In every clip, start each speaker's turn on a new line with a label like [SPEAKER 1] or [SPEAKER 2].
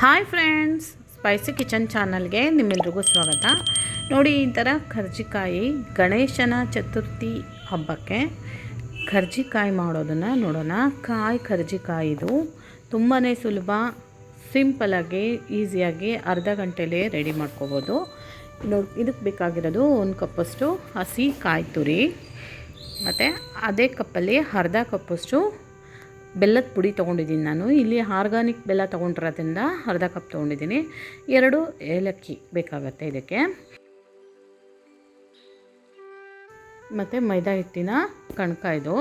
[SPEAKER 1] Hi friends, spicy kitchen ಚಾನಲ್ಗೆ ನಿಮ್ಮೆಲ್ರಿಗೂ ಸ್ವಾಗತ. ನೋಡಿ, ಈ ಥರ ಕರ್ಜಿಕಾಯಿ ಗಣೇಶನ ಚತುರ್ಥಿ ಹಬ್ಬಕ್ಕೆ ಕರ್ಜಿಕಾಯಿ ಮಾಡೋದನ್ನು ನೋಡೋಣ. ಕಾಯಿ ಕರ್ಜಿಕಾಯಿ ಇದು ತುಂಬಾ ಸುಲಭ ಸಿಂಪಲಾಗಿ ಈಸಿಯಾಗಿ ಅರ್ಧ ಗಂಟೆಲೇ ರೆಡಿ ಮಾಡ್ಕೋಬೋದು. ನೋಡಿ, ಇದಕ್ಕೆ ಬೇಕಾಗಿರೋದು ಒಂದು ಕಪ್ಪಷ್ಟು ಹಸಿ ಕಾಯಿ ತುರಿ, ಮತ್ತು ಅದೇ ಕಪ್ಪಲ್ಲಿ ಅರ್ಧ ಕಪ್ಪಷ್ಟು ಬೆಲ್ಲದ ಪುಡಿ ತೊಗೊಂಡಿದ್ದೀನಿ ನಾನು. ಇಲ್ಲಿ ಆರ್ಗಾನಿಕ್ ಬೆಲ್ಲ ತೊಗೊಂಡಿರೋದ್ರಿಂದ ಅರ್ಧ ಕಪ್ ತೊಗೊಂಡಿದ್ದೀನಿ. ಎರಡು ಏಲಕ್ಕಿ ಬೇಕಾಗತ್ತೆ ಇದಕ್ಕೆ. ಮತ್ತು ಮೈದಾ ಹಿಟ್ಟಿನ ಕಣಕ ಇದು.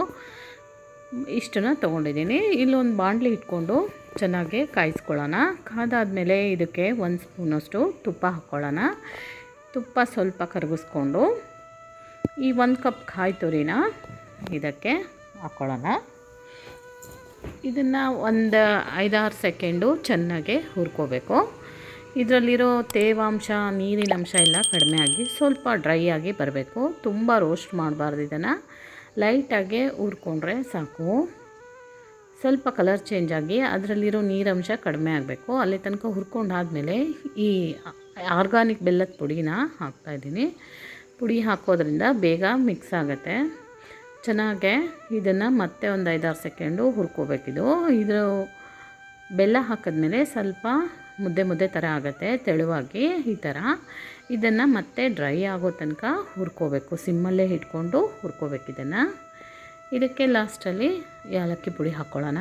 [SPEAKER 1] ಇಷ್ಟನ್ನು ತೊಗೊಂಡಿದ್ದೀನಿ. ಇಲ್ಲೊಂದು ಬಾಣಲಿ ಇಟ್ಕೊಂಡು ಚೆನ್ನಾಗಿ ಕಾಯಿಸ್ಕೊಳ್ಳೋಣ. ಕಾದಾದಮೇಲೆ ಇದಕ್ಕೆ ಒಂದು ಸ್ಪೂನಷ್ಟು ತುಪ್ಪ ಹಾಕ್ಕೊಳ್ಳೋಣ. ತುಪ್ಪ ಸ್ವಲ್ಪ ಕರಗಿಸ್ಕೊಂಡು ಈ ಒಂದು ಕಪ್ ಕಾಯಿ ತುರಿನ ಇದಕ್ಕೆ ಹಾಕ್ಕೊಳ್ಳೋಣ. ಇದನ್ನು ಒಂದು ಐದಾರು ಸೆಕೆಂಡು ಚೆನ್ನಾಗಿ ಹುರ್ಕೋಬೇಕು. ಇದರಲ್ಲಿರೋ ತೇವಾಂಶ, ನೀರಿನ ಅಂಶ ಎಲ್ಲ ಕಡಿಮೆ ಆಗಿ ಸ್ವಲ್ಪ ಡ್ರೈ ಆಗಿ ಬರಬೇಕು. ತುಂಬ ರೋಸ್ಟ್ ಮಾಡಬಾರ್ದು ಇದನ್ನು. ಲೈಟಾಗೆ ಹುರ್ಕೊಂಡ್ರೆ ಸಾಕು. ಸ್ವಲ್ಪ ಕಲರ್ ಚೇಂಜ್ ಆಗಿ ಅದರಲ್ಲಿರೋ ನೀರಂಶ ಕಡಿಮೆ ಆಗಬೇಕು. ಅಲ್ಲಿ ತನಕ ಹುರ್ಕೊಂಡಾದಮೇಲೆ ಈ ಆರ್ಗಾನಿಕ್ ಬೆಲ್ಲದ ಪುಡಿನ ಹಾಕ್ತಾಯಿದ್ದೀನಿ ಪುಡಿ ಹಾಕೋದ್ರಿಂದ ಬೇಗ ಮಿಕ್ಸ್ ಆಗುತ್ತೆ. ಚೆನ್ನಾಗೆ ಇದನ್ನು ಮತ್ತೆ ಒಂದು ಐದಾರು ಸೆಕೆಂಡು ಹುರ್ಕೋಬೇಕಿದು. ಇದು ಬೆಲ್ಲ ಹಾಕಿದ್ಮೇಲೆ ಸ್ವಲ್ಪ ಮುದ್ದೆ ಮುದ್ದೆ ಥರ ಆಗುತ್ತೆ ತೆಳುವಾಗಿ ಈ ಥರ ಇದನ್ನು ಮತ್ತೆ ಡ್ರೈ ಆಗೋ ತನಕ ಹುರ್ಕೋಬೇಕು. ಸಿಮ್ಮಲ್ಲೇ ಇಟ್ಕೊಂಡು ಹುರ್ಕೋಬೇಕು ಇದನ್ನು. ಇದಕ್ಕೆ ಲಾಸ್ಟಲ್ಲಿ ಏಲಕ್ಕಿ ಪುಡಿ ಹಾಕ್ಕೊಳ್ಳೋಣ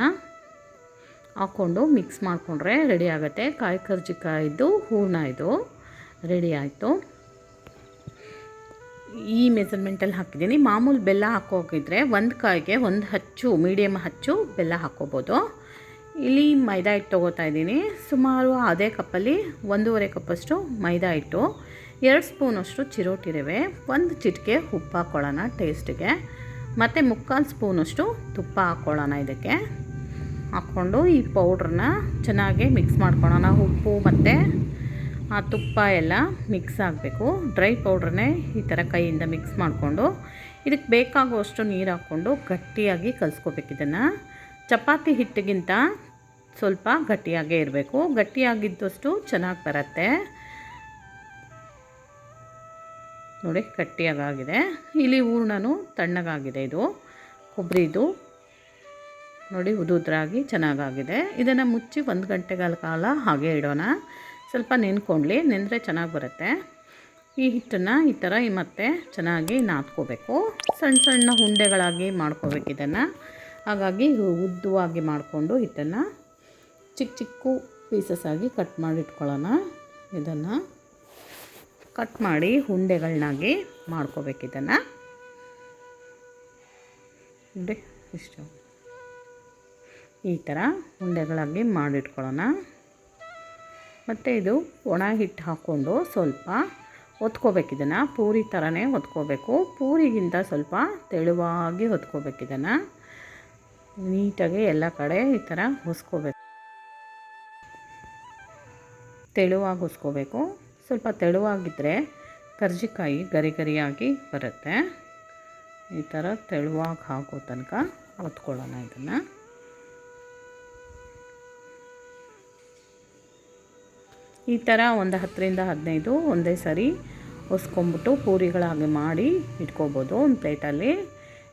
[SPEAKER 1] ಹಾಕ್ಕೊಂಡು ಮಿಕ್ಸ್ ಮಾಡಿಕೊಂಡ್ರೆ ರೆಡಿ ಆಗುತ್ತೆ. ಕಾಯಿ ಕರ್ಜಿಕಾಯಿದ್ದು ಹೂರ್ಣ ಇದು ರೆಡಿ ಆಯಿತು. ಈ ಮೆಸರ್ಮೆಂಟಲ್ಲಿ ಹಾಕಿದ್ದೀನಿ. ಮಾಮೂಲು ಬೆಲ್ಲ ಹಾಕೋಗಿದ್ರೆ ಒಂದು ಕಾಯಿಗೆ ಒಂದು ಹಚ್ಚು ಮೀಡಿಯಮ್ ಹಚ್ಚು ಬೆಲ್ಲ ಹಾಕ್ಕೋಬೋದು ಇಲ್ಲಿ ಮೈದಾ ಹಿಟ್ಟು ತೊಗೋತಾ ಇದ್ದೀನಿ. ಸುಮಾರು ಅದೇ ಕಪ್ಪಲ್ಲಿ ಒಂದೂವರೆ ಕಪ್ಪಷ್ಟು ಮೈದಾ ಹಿಟ್ಟು, ಎರಡು ಸ್ಪೂನಷ್ಟು ಚಿರೋಟಿ ರವೆ, ಒಂದು ಚಿಟಿಕೆ ಉಪ್ಪು ಹಾಕ್ಕೊಳ್ಳೋಣ ಟೇಸ್ಟಿಗೆ ಮತ್ತು ಮುಕ್ಕಾಲು ಸ್ಪೂನಷ್ಟು ತುಪ್ಪ ಹಾಕ್ಕೊಳ್ಳೋಣ ಇದಕ್ಕೆ. ಹಾಕ್ಕೊಂಡು ಈ ಪೌಡ್ರನ್ನ ಚೆನ್ನಾಗಿ ಮಿಕ್ಸ್ ಮಾಡ್ಕೊಳ್ಳೋಣ. ಉಪ್ಪು ಮತ್ತು ಆ ತುಪ್ಪ ಎಲ್ಲ ಮಿಕ್ಸ್ ಆಗಬೇಕು. ಡ್ರೈ ಪೌಡ್ರನ್ನೇ ಈ ಥರ ಕೈಯಿಂದ ಮಿಕ್ಸ್ ಮಾಡಿಕೊಂಡು, ಇದಕ್ಕೆ ಬೇಕಾಗುವಷ್ಟು ನೀರು ಹಾಕ್ಕೊಂಡು ಗಟ್ಟಿಯಾಗಿ ಕಲಿಸ್ಕೋಬೇಕು ಇದನ್ನು. ಚಪಾತಿ ಹಿಟ್ಟಿಗಿಂತ ಸ್ವಲ್ಪ ಗಟ್ಟಿಯಾಗೇ ಇರಬೇಕು. ಗಟ್ಟಿಯಾಗಿದ್ದಷ್ಟು ಚೆನ್ನಾಗಿ ಬರುತ್ತೆ. ನೋಡಿ, ಗಟ್ಟಿಯಾಗಾಗಿದೆ. ಇಲ್ಲಿ ಹೂರ್ಣನೂ ತಣ್ಣಗಾಗಿದೆ ಇದು. ಕೊಬ್ಬರಿದು ನೋಡಿ ಉದುದ್ರಾಗಿ ಚೆನ್ನಾಗಾಗಿದೆ. ಇದನ್ನು ಮುಚ್ಚಿ ಒಂದು ಗಂಟೆಗಳ ಕಾಲ ಹಾಗೆ ಇಡೋಣ. ಸ್ವಲ್ಪ ನೆನ್ಕೊಳ್ಳಿ ನೆಂದರೆ ಚೆನ್ನಾಗಿ ಬರುತ್ತೆ. ಈ ಹಿಟ್ಟನ್ನು ಈ ಥರ ಮತ್ತೆ ಚೆನ್ನಾಗಿ ನಾದ್ಕೋಬೇಕು. ಸಣ್ಣ ಸಣ್ಣ ಉಂಡೆಗಳಾಗಿ ಮಾಡ್ಕೋಬೇಕು ಇದನ್ನು. ಹಾಗಾಗಿ ಉದ್ದವಾಗಿ ಮಾಡಿಕೊಂಡು ಹಿಟ್ಟನ್ನು ಚಿಕ್ಕ ಚಿಕ್ಕ ಪೀಸಸ್ ಆಗಿ ಕಟ್ ಮಾಡಿ ಇಟ್ಕೊಳ್ಳೋಣ ಇದನ್ನು ಕಟ್ ಮಾಡಿ ಉಂಡೆಗಳನ್ನಾಗಿ ಮಾಡ್ಕೋಬೇಕು ಇದನ್ನು. ಇಷ್ಟು. ಈ ಥರ ಉಂಡೆಗಳಾಗಿ ಮಾಡಿಟ್ಕೊಳ್ಳೋಣ. ಮತ್ತು ಇದು ಒಣ ಹಿಟ್ಟು ಹಾಕ್ಕೊಂಡು ಸ್ವಲ್ಪ ಒತ್ಕೋಬೇಕು ಇದನ್ನು. ಪೂರಿ ಥರನೇ ಒತ್ಕೋಬೇಕು ಪೂರಿಗಿಂತ ಸ್ವಲ್ಪ ತೆಳುವಾಗಿ ಹೊತ್ಕೋಬೇಕು ಇದನ್ನು. ನೀಟಾಗಿ ಎಲ್ಲ ಕಡೆ ಈ ಥರ ಹೊಸ್ಕೋಬೇಕು. ತೆಳುವಾಗಿ ಹೊಸ್ಕೋಬೇಕು. ಸ್ವಲ್ಪ ತೆಳುವಾಗಿದ್ದರೆ ಕರ್ಜಿಕಾಯಿ ಗರಿ ಗರಿಯಾಗಿ ಬರುತ್ತೆ. ಈ ಥರ ತೆಳುವಾಗಿ ಹಾಕೋ ತನಕ ಹೊತ್ಕೊಳ್ಳೋಣ ಇದನ್ನು. ಈ ಥರ ಒಂದು ಹತ್ತರಿಂದ ಹದಿನೈದು ಒಂದೇ ಸರಿ ಹೊಸ್ಕೊಂಬಿಟ್ಟು ಪೂರಿಗಳಾಗಿ ಮಾಡಿ ಇಟ್ಕೋಬೋದು ಒಂದು ಪ್ಲೇಟಲ್ಲಿ.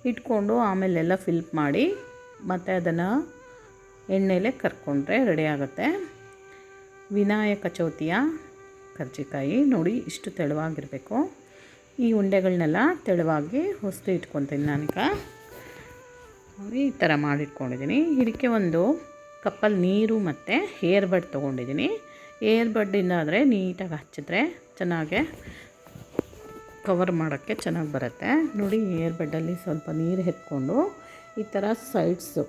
[SPEAKER 1] ಇಟ್ಕೊಂಡು ಆಮೇಲೆಲ್ಲ ಫಿಲ್ಪ್ ಮಾಡಿ ಮತ್ತು ಅದನ್ನು ಎಣ್ಣೆಲೆ ಕರ್ಕೊಂಡ್ರೆ ರೆಡಿ ಆಗುತ್ತೆ. ವಿನಾಯಕ ಚೌತಿಯ ಕರ್ಜಿಕಾಯಿ ನೋಡಿ ಇಷ್ಟು ತೆಳುವಾಗಿರಬೇಕು. ಈ ಉಂಡೆಗಳನ್ನೆಲ್ಲ ತೆಳುವಾಗಿ ಹೊಸ್ತು ಇಟ್ಕೊತೀನಿ ನಾನೀಗ. ಈ ಥರ ಮಾಡಿಟ್ಕೊಂಡಿದ್ದೀನಿ. ಇದಕ್ಕೆ ಒಂದು ಕಪ್ಪಲ್ಲಿ ನೀರು ಮತ್ತು ಹೇರ್ ಬಡ್ ತೊಗೊಂಡಿದ್ದೀನಿ. ಏರ್ ಬಡ್ಡಿಂದ ಆದರೆ ನೀಟಾಗಿ ಹಚ್ಚಿದ್ರೆ ಚೆನ್ನಾಗೆ ಕವರ್ ಮಾಡೋಕ್ಕೆ ಚೆನ್ನಾಗಿ ಬರುತ್ತೆ. ನೋಡಿ, ಏರ್ ಬಡ್ಡಲ್ಲಿ ಸ್ವಲ್ಪ ನೀರು ಎತ್ಕೊಂಡು ಈ ಥರ ಸೈಡ್ಸು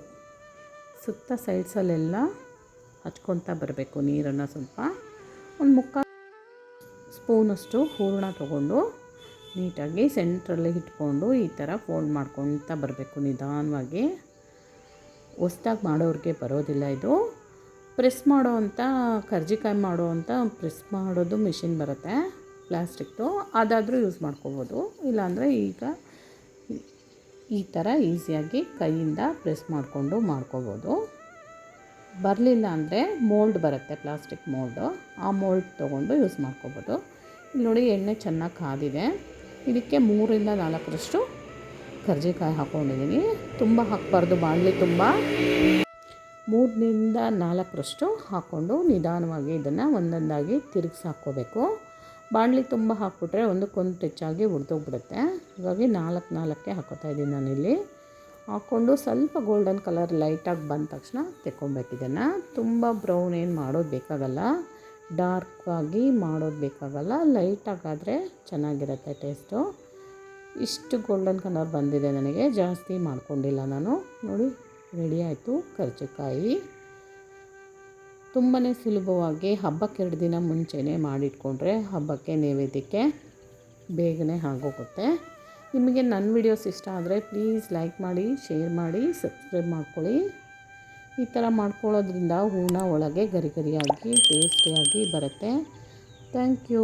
[SPEAKER 1] ಸುತ್ತ ಸೈಡ್ಸಲ್ಲೆಲ್ಲ ಹಚ್ಕೊತಾ ಬರಬೇಕು ನೀರನ್ನು ಸ್ವಲ್ಪ. ಒಂದು ಮುಕ್ಕ ಸ್ಪೂನಷ್ಟು ಹೂರಣ ತೊಗೊಂಡು ನೀಟಾಗಿ ಸೆಂಟ್ರಲ್ಲಿ ಇಟ್ಕೊಂಡು ಈ ಥರ ಫೋಲ್ಡ್ ಮಾಡ್ಕೊತಾ ಬರಬೇಕು ನಿಧಾನವಾಗಿ. ಹೊಸ್ದಾಗಿ ಮಾಡೋರಿಗೆ ಬರೋದಿಲ್ಲ ಇದು. ಪ್ರೆಸ್ ಮಾಡೋ ಅಂಥ ಕರ್ಜಿಕಾಯಿ ಮಾಡೋ ಅಂಥ ಪ್ರೆಸ್ ಮಾಡೋದು ಮಿಷಿನ್ ಬರುತ್ತೆ, ಪ್ಲಾಸ್ಟಿಕ್ದು. ಅದಾದರೂ ಯೂಸ್ ಮಾಡ್ಕೋಬೋದು. ಇಲ್ಲಾಂದರೆ ಈಗ ಈ ಥರ ಈಸಿಯಾಗಿ ಕೈಯಿಂದ ಪ್ರೆಸ್ ಮಾಡಿಕೊಂಡು ಮಾಡ್ಕೋಬೋದು. ಬರಲಿಲ್ಲ ಅಂದರೆ ಮೋಲ್ಡ್ ಬರುತ್ತೆ, ಪ್ಲಾಸ್ಟಿಕ್ ಮೋಲ್ಡು. ಆ ಮೋಲ್ಡ್ ತೊಗೊಂಡು ಯೂಸ್ ಮಾಡ್ಕೋಬೋದು. ಇಲ್ಲಿ ನೋಡಿ ಎಣ್ಣೆ ಚೆನ್ನಾಗಿ ಕಾದಿದೆ. ಇದಕ್ಕೆ ಮೂರಿಂದ ನಾಲ್ಕರಷ್ಟು ಕರ್ಜಿಕಾಯಿ ಹಾಕ್ಕೊಂಡಿದ್ದೀನಿ ತುಂಬ ಹಾಕ್ಬಾರ್ದು, ಬಾಣಲಿ ತುಂಬ. ಮೂರರಿಂದ ನಾಲ್ಕರಷ್ಟು ಹಾಕ್ಕೊಂಡು ನಿಧಾನವಾಗಿ ಇದನ್ನು ಒಂದೊಂದಾಗಿ ತಿರುಗಿಸಿ ಹಾಕ್ಕೋಬೇಕು. ಬಾಣಲಿ ತುಂಬ ಹಾಕ್ಬಿಟ್ರೆ ಒಂದಕ್ಕೊಂದು ಹೆಚ್ಚಾಗಿ ಹುಡ್ದೋಗ್ಬಿಡುತ್ತೆ ಹಾಗಾಗಿ ನಾಲ್ಕು ನಾಲ್ಕೇ ಹಾಕೋತಾ ಇದ್ದೀನಿ ನಾನಿಲ್ಲಿ. ಹಾಕ್ಕೊಂಡು ಸ್ವಲ್ಪ ಗೋಲ್ಡನ್ ಕಲರ್ ಲೈಟಾಗಿ ಬಂದ ತಕ್ಷಣ ತೆಕ್ಕೊಬೇಕು ಇದನ್ನು. ತುಂಬ ಬ್ರೌನ್ ಏನು ಮಾಡೋದು ಬೇಕಾಗಲ್ಲ. ಡಾರ್ಕಾಗಿ ಮಾಡೋದು ಬೇಕಾಗಲ್ಲ. ಲೈಟಾಗಾದರೆ ಚೆನ್ನಾಗಿರುತ್ತೆ ಟೇಸ್ಟು. ಇಷ್ಟು ಗೋಲ್ಡನ್ ಕಲರ್ ಬಂದಿದೆ ನನಗೆ. ಜಾಸ್ತಿ ಮಾಡ್ಕೊಂಡಿಲ್ಲ ನಾನು. ನೋಡಿ ರೆಡಿ ಆಯಿತು. ಕರ್ಜಿಕಾಯಿ ತುಂಬಾ ಸುಲಭವಾಗಿ ಹಬ್ಬಕ್ಕೆ ಎರಡು ದಿನ ಮುಂಚೆನೇ ಮಾಡಿಟ್ಕೊಂಡ್ರೆ ಹಬ್ಬಕ್ಕೆ ನೈವೇದ್ಯಕ್ಕೆ ಬೇಗನೆ ಆಗೋಗುತ್ತೆ. ನಿಮಗೆ ನನ್ನ ವಿಡಿಯೋಸ್ ಇಷ್ಟ ಆದರೆ ಪ್ಲೀಸ್ ಲೈಕ್ ಮಾಡಿ ಶೇರ್ ಮಾಡಿ ಸಬ್ಸ್ಕ್ರೈಬ್ ಮಾಡ್ಕೊಳ್ಳಿ. ಈ ಥರ ಮಾಡ್ಕೊಳ್ಳೋದ್ರಿಂದ ಹೂರ್ಣ ಒಳಗೆ ಗರಿ ಗರಿಯಾಗಿ ಟೇಸ್ಟಿಯಾಗಿ ಬರುತ್ತೆ. Thank you